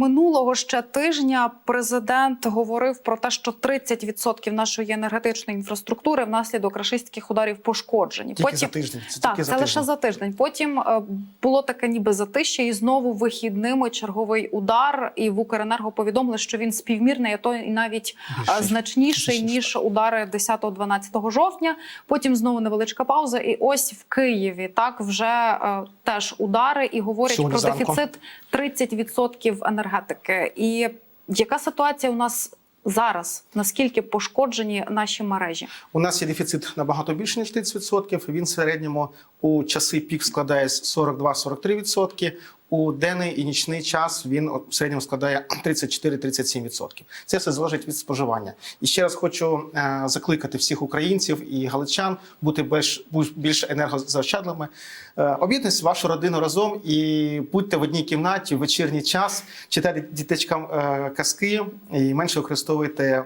минулого ще тижня президент говорив про те, що 30% нашої енергетичної інфраструктури внаслідок рашистських ударів пошкоджені. Тільки за тиждень. Це так, тільки це за лише тиждень. за тиждень. Потім е, було таке ніби затище, і знову вихідними черговий удар. І в Укренерго повідомили, що він співмірний, а то і навіть е, значніший ніж удари 10-12 жовтня. Потім знову невеличка пауза. І ось в Києві так вже е, теж удари і говорять Сьогодні про зранку. дефіцит 30% енергетики. І яка ситуація у нас зараз? Наскільки пошкоджені наші мережі? У нас є дефіцит набагато більше ніж 30%. Він в середньому у часи пік складає 42-43%. У денний і нічний час він в середньому складає 34-37%. Це все залежить від споживання. І ще раз хочу е, закликати всіх українців і галичан бути більш, більш енергозаощадливими. Е, об'єднуйтесь вашу родину разом і будьте в одній кімнаті в вечірній час, читайте діточкам е, казки і менше використовуйте.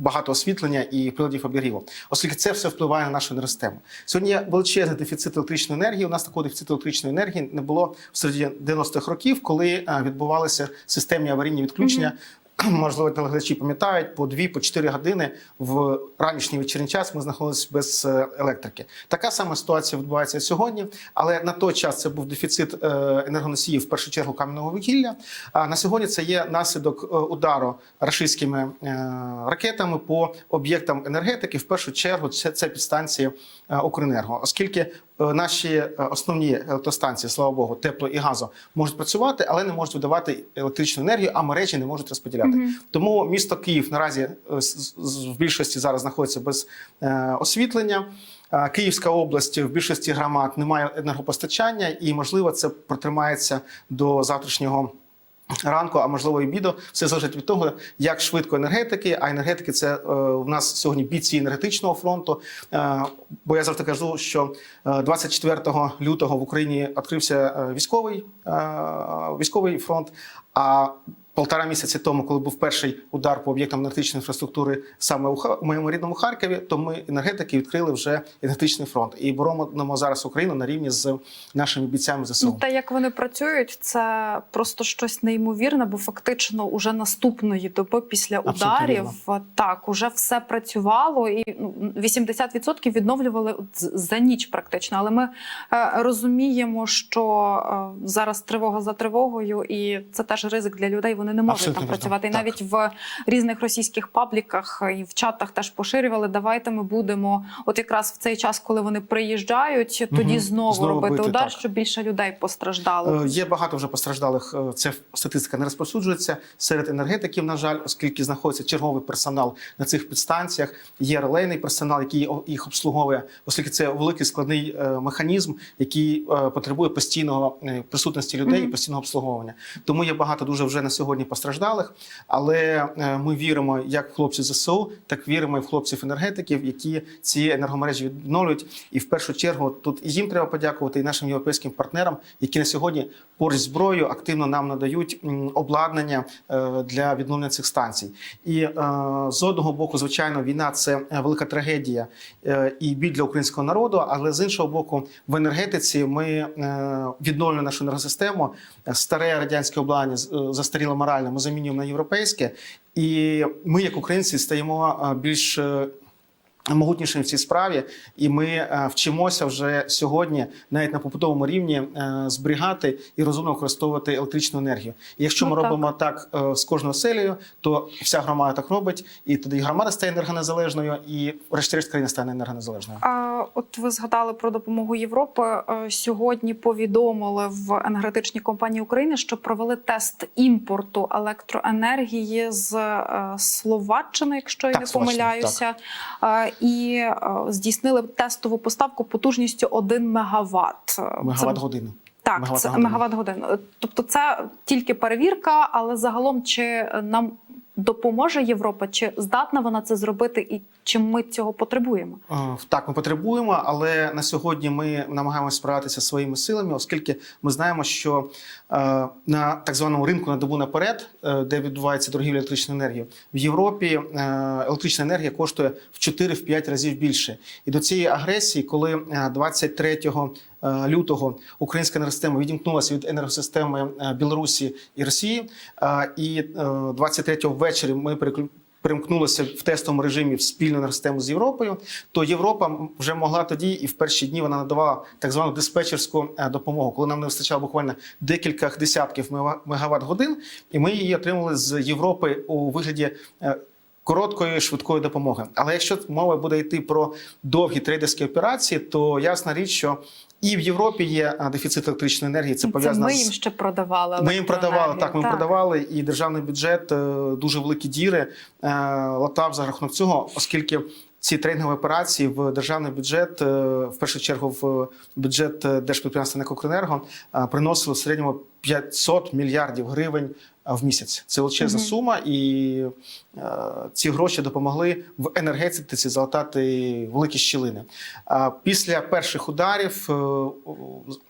Багато освітлення і приладів обігріву, оскільки це все впливає на нашу енергосистему. Сьогодні є величезний дефіцит електричної енергії. У нас такого дефіциту електричної енергії не було в середі 90-х років, коли е, відбувалися системні аварійні відключення. Можливо, телеглядачі пам'ятають по 2 по 4 години в ранішній вечірній час ми знаходилися без е, електрики. Така сама ситуація відбувається сьогодні, але на той час це був дефіцит е, енергоносіїв в першу чергу кам'яного вугілля. А на сьогодні це є наслідок е, удару рашистськими ракетами по об'єктам енергетики. В першу чергу це, це підстанції Укренерго, оскільки наші е, основні електростанції, слава Богу, тепло і газу можуть працювати, але не можуть видавати електричну енергію, а мережі не можуть розподіляти. Тому місто Київ наразі е, в більшості зараз знаходиться без е, освітлення. Е, Київська область в більшості громад немає енергопостачання, і можливо це протримається до завтрашнього. Ранку, а можливо і обіду, все залежить від того, як швидко енергетики. А енергетики це е, в нас сьогодні бійці енергетичного фронту. Е, бо я завжди кажу, що е, 24 лютого в Україні відкрився е, військовий, е, військовий фронт. А полтора місяці тому, коли був перший удар по об'єктам енергетичної інфраструктури саме у моєму рідному Харкові, то ми енергетики відкрили вже енергетичний фронт і боронимо зараз Україну на рівні з нашими бійцями ЗСУ. Ну, те, як вони працюють, це просто щось неймовірне, бо фактично уже наступної доби після Абсолютно ударів так уже все працювало, і ну, 80% відновлювали з- за ніч практично. Але ми е, розуміємо, що е, зараз тривога за тривогою, і це теж ризик для людей. Вони не можуть Абсолютно там працювати. І навіть в різних російських пабліках і в чатах теж поширювали. Давайте ми будемо, от якраз в цей час, коли вони приїжджають, тоді Мгм. знову, Знову робити бити, удар, так. щоб більше людей постраждало. Е, Є багато вже постраждалих. е, Це статистика не розповсюджується серед енергетиків. На жаль, оскільки знаходиться черговий персонал на цих підстанціях. Є релейний персонал, який їх обслуговує, оскільки це великий складний е, механізм, який е, потребує постійного е, присутності людей і постійного обслуговування. Тому є багато дуже вже на сьогодні постраждалих. Але е, ми віримо як в хлопців ЗСУ, так віримо і в хлопців енергетиків, які ці енергомережі відновлюють. І в першу чергу тут і їм треба подякувати, і нашим європейським партнерам, які на сьогодні поруч з зброєю активно нам надають обладнання е, для відновлення цих станцій. І е, з одного боку, звичайно, війна це велика трагедія і біль для українського народу. Але з іншого боку, в енергетиці ми відновлюємо нашу енергосистему. Старе радянське обладнання застаріло морально. Ми замінюємо на європейське, і ми, як українці, стаємо більш е, Могутнішим в цій справі, і ми е, вчимося вже сьогодні, навіть на побутовому рівні, е, зберігати і розумно використовувати електричну енергію. І якщо Ну, ми так. робимо так е, з кожною оселею, то вся громада так робить, і тоді громада стає енергонезалежною, і врешті-решт країна стане енергонезалежною. А, от ви згадали про допомогу Європи. Сьогодні повідомили в енергетичній компанії України, що провели тест імпорту електроенергії з Словаччини, якщо я Так, не помиляюся, Е, і е, здійснили тестову поставку потужністю 1 мегаватт. Е, Мегаватт годину. Так, Мегаватт годину. Тобто, це тільки перевірка, але загалом чи нам допоможе Європа, чи здатна вона це зробити, і чи ми цього потребуємо? Так, ми потребуємо, але на сьогодні ми намагаємося справитися своїми силами, оскільки ми знаємо, що е, на так званому ринку на добу наперед, е, де відбувається торгівля електричною енергією, в Європі е, електрична енергія коштує в 4-5 разів більше. І до цієї агресії, коли е, 23 е, лютого українська енергосистема відімкнулася від енергосистеми е, Білорусі і Росії. Е, І е, 23-го ввечері ми перемкнулися в тестовому режимі в спільну енергосистему з Європою, то Європа вже могла тоді і в перші дні вона надавала так звану диспетчерську е, допомогу, коли нам не вистачало буквально декілька десятків мегаватт годин, і ми її отримали з Європи у вигляді. е, Короткої швидкої допомоги. Але якщо мова буде йти про довгі трейдерські операції, то ясна річ, що і в Європі є дефіцит електричної енергії. Це Це пов'язано ми їм ще продавали. ми їм продавали так. Ми їм продавали, і державний бюджет е, дуже великі діри е, латав за рахунок цього, оскільки. Ці трейдингові операції в державний бюджет, е, в першу чергу в бюджет держпідприємства «Некокренерго» приносили в середньому 500 мільярдів гривень в місяць. Це величезна Мгм. сума, і е, ці гроші допомогли в енергетиці залатати великі щілини. А після перших ударів е,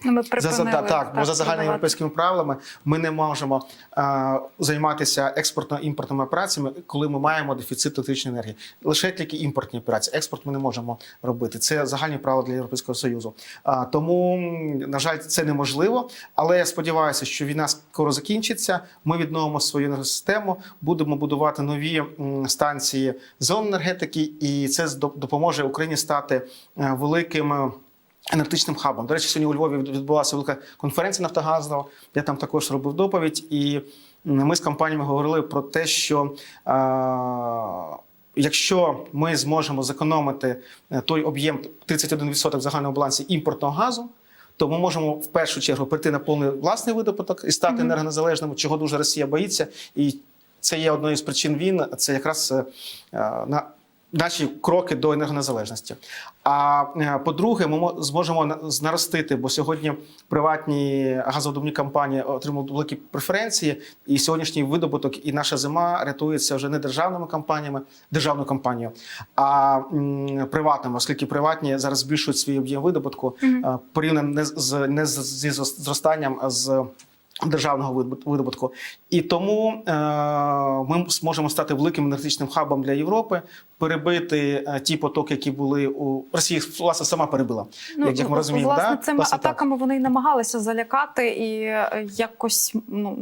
Ну, Ми за, за, так, бо за загальноєвропейськими правилами ми не можемо а, займатися експортно-імпортними операціями, коли ми маємо дефіцит електричної енергії. Лише тільки імпортні операції. Експорт ми не можемо робити. Це загальні правила для Європейського Союзу. А, тому, на жаль, це неможливо. Але я сподіваюся, що війна скоро закінчиться. Ми відновимо свою енергосистему, будемо будувати нові станції зон енергетики, і це допоможе Україні стати е, великим. е, енергетичним хабом. До речі, сьогодні у Львові відбулася велика конференція Нафтогазова. Я там також робив доповідь, і ми з компаніями говорили про те, що а, якщо ми зможемо зекономити е, той об'єм 31% в загальному балансі імпортного газу. То ми можемо в першу чергу прийти на повний власний видобуток і стати Мгм. енергонезалежними, чого дуже Росія боїться, і це є одною з причин війн. Це якраз е, на наші кроки до енергонезалежності. А е, по-друге, ми мо- зможемо на- наростити, бо сьогодні приватні газовидобувні компанії отримують великі преференції, і сьогоднішній видобуток і наша зима рятується вже не державними компаніями, державною компанією, а приватними, оскільки приватні зараз збільшують свій об'єм видобутку е, порівняно не з не з- зі зростанням а з. Державного видобут- видобутку, і тому е, ми зможемо стати великим енергетичним хабом для Європи, перебити е, ті потоки, які були у Росії, власне, сама перебила. як, як ми розуміємо, Ну, власне, да? цими Власне, так. атаками вони й намагалися залякати і е, якось ну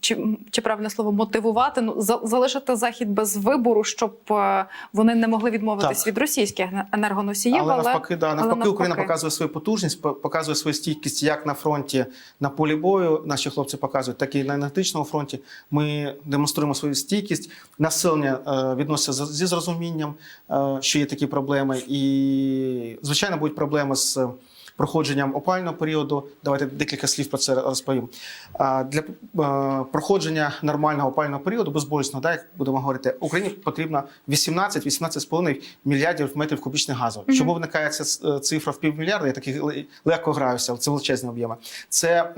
чи, чи правильне слово мотивувати, ну за- залишити захід без вибору, щоб е, вони не могли відмовитись Так. від російських енергоносіїв. але, навпаки, да, навпаки, навпаки. Україна показує свою потужність, по- показує свою стійкість як на фронті на полі бою. Наші хлопці показують, так і на енергетичному фронті. Ми демонструємо свою стійкість. Населення е, відноситься зі зрозумінням, е, що є такі проблеми, і звичайно будуть проблеми з. е, Проходженням опального періоду, давайте декілька слів про це розповім. Для проходження нормального опального періоду, безболісного, да, як будемо говорити, Україні потрібно 18-18,5 мільярдів метрів кубічних газу. Мгм. Чому виникає ця цифра в півмільярда? Я таки легко граюся, це величезні об'єми. Це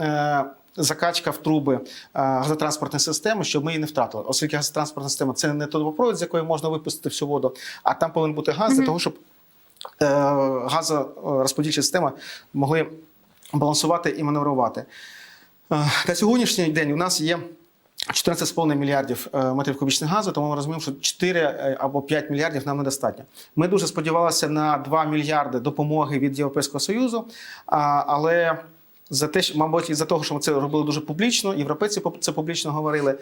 закачка в труби е, газотранспортної системи, щоб ми її не втратили. Оскільки газотранспортна система це не трубопровід, з якої можна випустити всю воду, а там повинен бути газ для того, щоб е, газорозподільчі системи могли балансувати і маневрувати. Е, На сьогоднішній день у нас є 14,5 мільярдів метрів кубічних газу, тому ми розуміємо, що 4 е, або 5 мільярдів нам недостатньо. Ми дуже сподівалися на 2 мільярди допомоги від Європейського Союзу, але за те, що, мабуть, із-за того, що ми це робили дуже публічно, європейці це публічно говорили.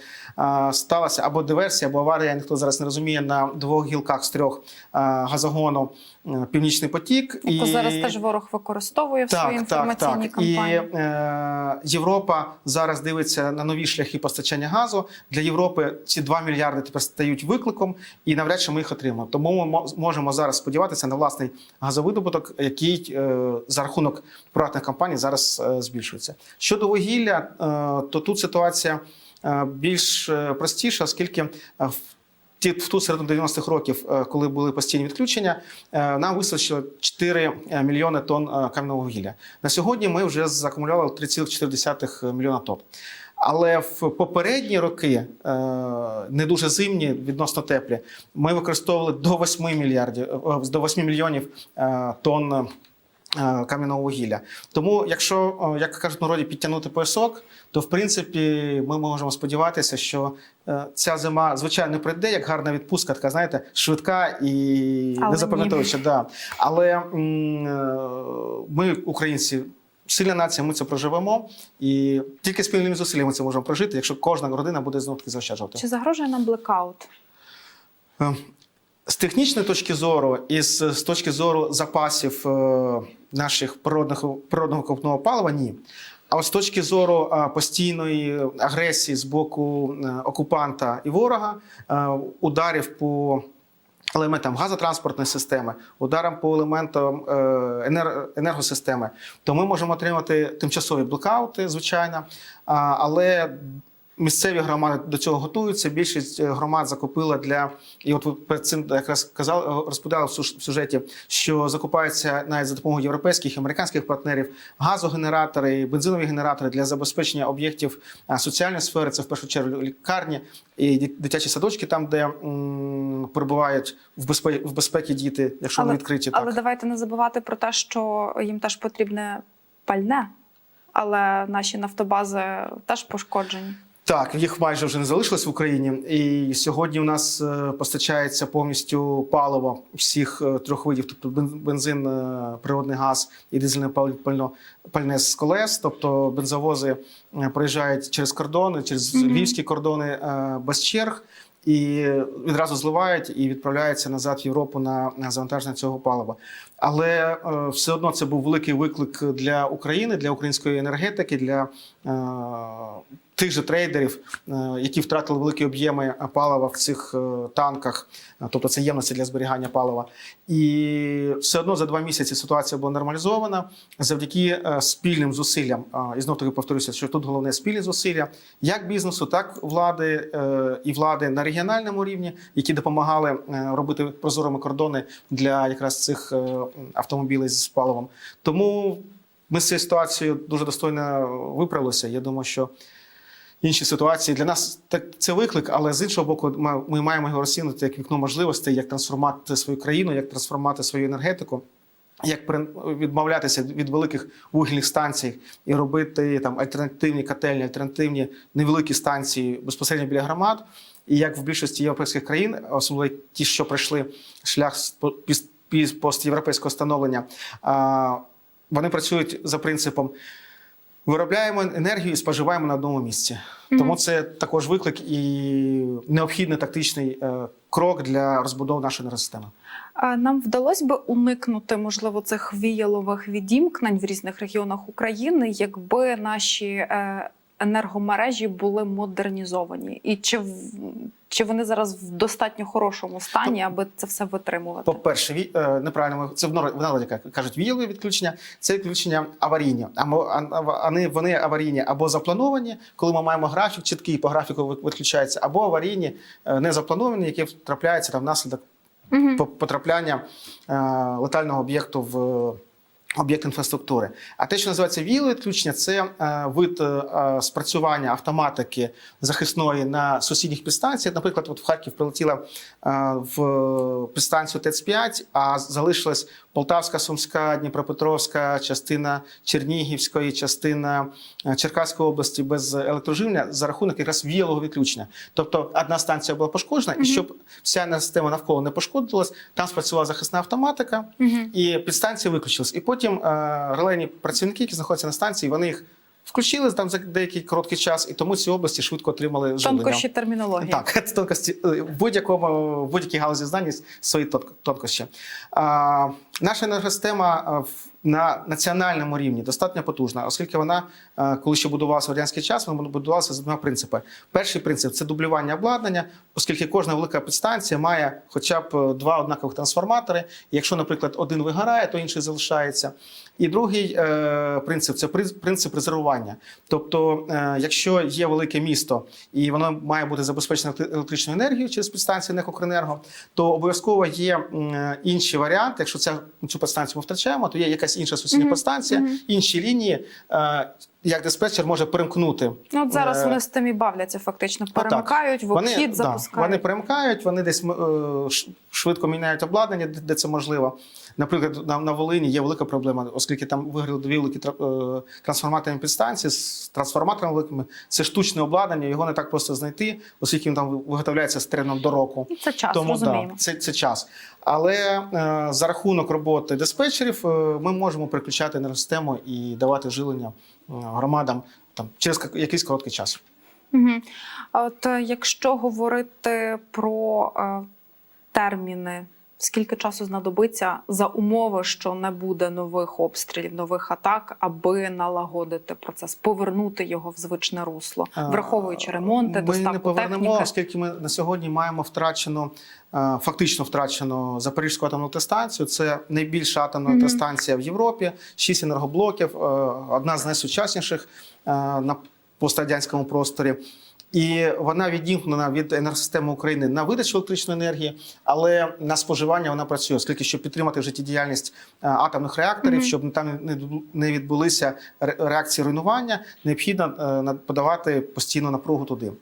Сталася або диверсія, або аварія, ніхто зараз не розуміє, на двох гілках з трьох газогону е, Північний потік. Яку зараз теж ворог використовує в своїй інформаційній кампанії. І е, Європа зараз дивиться на нові шляхи постачання газу. Для Європи ці 2 мільярди тепер стають викликом, і навряд чи ми їх отримаємо. Тому ми мо- можемо зараз сподіватися на власний газовидобуток, який е, за рахунок приватних компаній зараз е, збільшується. Щодо вугілля, е, то тут ситуація е, більш е, простіша, оскільки в ті в ту середину 90-х років, коли були постійні відключення, нам вистачило 4 мільйони тонн кам'яного вугілля. На сьогодні ми вже закумулювали 3,4 мільйона тонн. Але в попередні роки, не дуже зимні, відносно теплі, ми використовували до 8 мільярдів до 8 мільйонів тонн кам'яного вугілля. Тому, якщо, е, як кажуть народі, підтягнути поясок, то в принципі ми можемо сподіватися, що е, ця зима, звичайно, не прийде як гарна відпустка, така знаєте, швидка і Але не запам'ятовуюча. Да. Але е, ми, українці, сильна нація, ми це проживемо, і тільки спільними зусиллями це можемо прожити, якщо кожна родина буде знову таки заощаджувати. Чи загрожує нам блекаут? З технічної точки зору і з, точки зору запасів е, наших природних, природного копного палива, ні. А от з точки зору е, постійної агресії з боку е, окупанта і ворога, ударів по елементам газотранспортної системи, ударам по елементам енер- енергосистеми, то ми можемо отримати тимчасові блокаути, звичайно, але місцеві громади до цього готуються. Більшість е, громад закупила для і от перед цим якраз казали, розповідали в сюжеті, що закупаються навіть за допомогою європейських і американських партнерів газогенератори, бензинові генератори для забезпечення об'єктів соціальної сфери. Це в першу чергу лікарні і дитячі садочки, там де м, перебувають в безпеці, в безпеці діти, якщо вони відкриті. Так. але давайте не забувати про те, що їм теж потрібне пальне, але наші нафтобази теж пошкоджені. Так, їх майже вже не залишилось в Україні, і сьогодні у нас е, постачається повністю паливо всіх е, трьох видів, тобто бензин, е, природний газ і дизельне пал- пально пальне з колес. Тобто бензовози проїжджають через кордони, через львівські кордони без черг. І відразу зливають і відправляються назад в Європу на, на завантаження цього палива. Але е, все одно це був великий виклик для України, для української енергетики, для е, тих же трейдерів, е, які втратили великі об'єми палива в цих е, танках, е, тобто це ємності для зберігання палива. І все одно за два місяці ситуація була нормалізована завдяки е, спільним зусиллям. І знов таки повторюся, що тут головне спільні зусилля як бізнесу, так влади е, і влади на регіональному рівні, які допомагали е, робити прозорими кордони для якраз цих е, автомобілів з паливом. Тому ми з цією ситуацією дуже достойно виправилися. Я думаю, що інші ситуації для нас так це виклик, але з іншого боку, ми, маємо його розцінити як вікно можливостей, як трансформувати свою країну, як трансформувати свою енергетику. Як відмовлятися від великих вугільних станцій і робити там альтернативні котельні, альтернативні невеликі станції безпосередньо біля громад, і як в більшості європейських країн, особливо ті, що пройшли шлях з постєвропейського становлення, вони працюють за принципом виробляємо енергію і споживаємо на одному місці. Тому це також виклик і необхідний тактичний е, крок для розбудови нашої енергосистеми. А Нам вдалося би уникнути, можливо, цих віялових відімкнень в різних регіонах України, якби наші е, енергомережі були модернізовані. І чи, чи вони зараз в достатньо хорошому стані, аби це все витримувати? По-перше, ві- е, неправильно це в народі кажуть віялові відключення, це відключення аварійні. А- вони, вони аварійні або заплановані, коли ми маємо графік чіткий, по графіку ви- відключаються, або аварійні, е, не заплановані, які трапляються там внаслідок по- потрапляння е, летального об'єкту в об'єкт інфраструктури. А те, що називається віялове відключення, це е, вид е, е, спрацювання автоматики захисної на сусідніх підстанціях. Наприклад, от в Харків прилетіла е, в підстанцію ТЕЦ-5, а залишилась Полтавська, Сумська, Дніпропетровська, частина Чернігівської, частина Черкаської області без електроживлення за рахунок якраз віялового відключення. Тобто одна станція була пошкоджена, Мгм. і щоб вся система навколо не пошкодилась, там спрацювала захисна автоматика, Мгм. і підстанції виключились. І потім е, релейні працівники, які знаходяться на станції, вони їх включили там за деякий короткий час, і тому ці області швидко отримали живлення. Тонкощі термінології. Так, тонкості е, в будь-якому будь-якій галузі знання свої тонк- тонкощі. А, наша енергосистема в- на національному рівні достатньо потужна, оскільки вона, е, коли ще будувалася в радянський час, вона будувалася за двома принципами. Перший принцип це дублювання обладнання, оскільки кожна велика підстанція має хоча б е, два однакових трансформатори. Якщо, наприклад, один вигорає, то інший залишається. І другий е, принцип це принцип резервування. Тобто, якщо є велике місто і воно має бути забезпечено електричною енергією через підстанцію НЕК «Укренерго», то обов'язково є інші варіанти. Якщо ця, цю підстанцію ми втрачаємо, то є якась інша сусідня постанція, підстанція, мгм. інші лінії. е, як диспетчер може перемкнути. Ну, от зараз Е, вони з тим і бавляться, фактично перемикають, в обхід вони, да, запускають. вони перемикають, вони десь е, швидко міняють обладнання, де це можливо. Наприклад, на, на Волині є велика проблема, оскільки там виграли дві великі е, трансформаторні підстанції з трансформаторами великими. Це штучне обладнання, його не так просто знайти, оскільки він там виготовляється з терміном до року. Це час, Тому розуміємо. да, це, це час. Але е, за рахунок роботи диспетчерів е, ми можемо переключати енергосистему і давати жилення е, громадам там через якийсь короткий час. Угу. От е, якщо говорити про е, терміни, скільки часу знадобиться за умови, що не буде нових обстрілів, нових атак, аби налагодити процес, повернути його в звичне русло, враховуючи ремонти, ми доставку не повернемо, техніки? оскільки ми на сьогодні маємо втрачено, е, фактично втрачено Запорізьку атомну електростанцію. Це найбільша атомна Мгм. електростанція в Європі, шість енергоблоків, е, одна з найсучасніших е, на пострадянському просторі. І вона відімкнена від енергосистеми України на видачу електричної енергії, але на споживання вона працює, оскільки щоб підтримати життєдіяльність е, атомних реакторів, Мгм. щоб там не- відбулися реакції руйнування, необхідно е, подавати постійну напругу туди.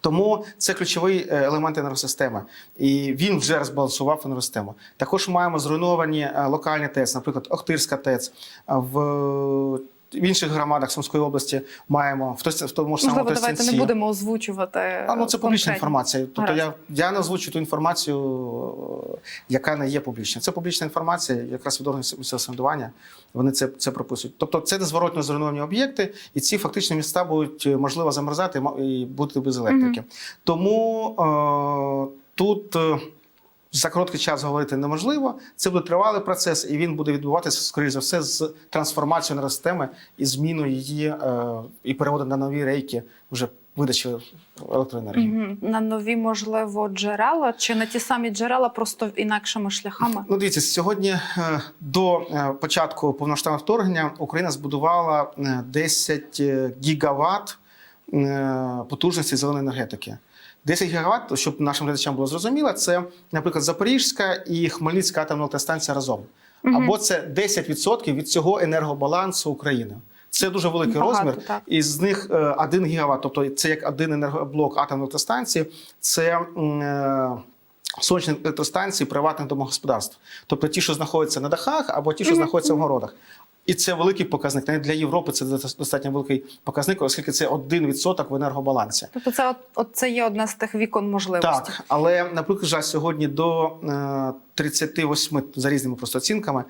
Тому це ключовий е, елемент енергосистеми, і він вже розбалансував енергосистему. Також маємо зруйновані локальні ТЕЦ, наприклад, Охтирська ТЕЦ. В в інших громадах Сумської області маємо в той- в тому ж самому Можливо, давайте не будемо озвучувати. А, ну, це публічна інформація. Тобто я, я не озвучу ту інформацію, е, яка не є публічною. Це публічна інформація, якраз від органів місцевого самоврядування. Вони це, це прописують. Тобто це незворотно зруйновані об'єкти, і ці фактично міста будуть е, можливо замерзати і бути без електрики. Тому е, тут. За короткий час говорити неможливо. Це буде тривалий процес, і він буде відбуватися, скоріш за все, з трансформацією енергосистеми і зміною її е, і переводом на нові рейки вже видачі електроенергії. Мгм. На нові, можливо, джерела чи на ті самі джерела, просто інакшими шляхами? Ну, дивіться, сьогодні е, до е, початку повноштабного вторгнення Україна збудувала е, 10 гігават е, потужності зеленої енергетики. 10 гігават, щоб нашим глядачам було зрозуміло, це, наприклад, Запорізька і Хмельницька атомна електростанція разом. Або це 10% від цього енергобалансу України. Це дуже великий Багато, розмір. так. І з них е, 1 гігават, тобто це як один енергоблок атомної електростанції, це е, сонячні електростанції приватних домогосподарств. Тобто ті, що знаходяться на дахах, або ті, що знаходяться в городах. І це великий показник. Навіть для Європи це достатньо великий показник, оскільки це 1% в енергобалансі. Тобто, це от, от це є одна з тих вікон можливостей. Так, але наприклад, жаль, сьогодні до е, 38, за різними просто оцінками,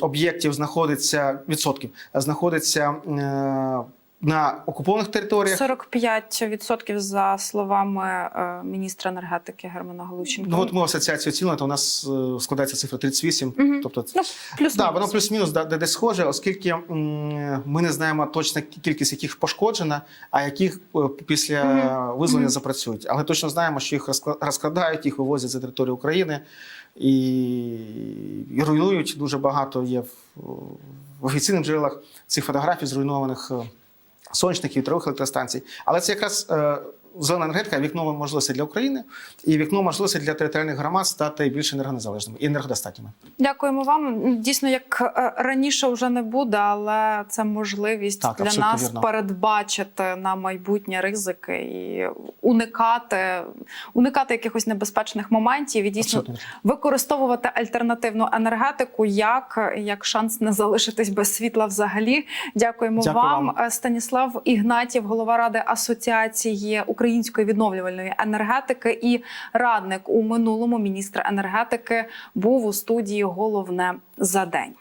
об'єктів знаходиться відсотків, знаходиться е, на окупованих територіях. 45% за словами е, міністра енергетики Германа Галущенка. Ну от ми в асоціації оцінили, то у нас е, складається цифра 38. Мгм. Тобто Ну, плюс Да, воно плюс-мінус да, де, де схоже, оскільки м, ми не знаємо точно кількість яких пошкоджена, а яких е, після Мгм. визволення Мгм. запрацюють. Але точно знаємо, що їх розкла- розкрадають, їх вивозять за територію України і, і руйнують. Дуже багато є в, в офіційних джерелах цих фотографій зруйнованих сонячних і вітрових електростанцій. Але це якраз е, зелена енергетика вікно можливостей для України і вікно можливостей для територіальних громад стати більш енергонезалежними і енергодостатніми. Дякуємо вам. Дійсно, як е, раніше вже не буде, але це можливість Так, для нас вірно. передбачити на майбутнє ризики і уникати, уникати якихось небезпечних моментів і дійсно Абсолютно використовувати альтернативну енергетику як, як шанс не залишитись без світла взагалі. Дякуємо Дякую вам. вам. Е, Станіслав Ігнатів, голова ради асоціації української відновлювальної енергетики і радник у минулому міністра енергетики був у студії головне за день.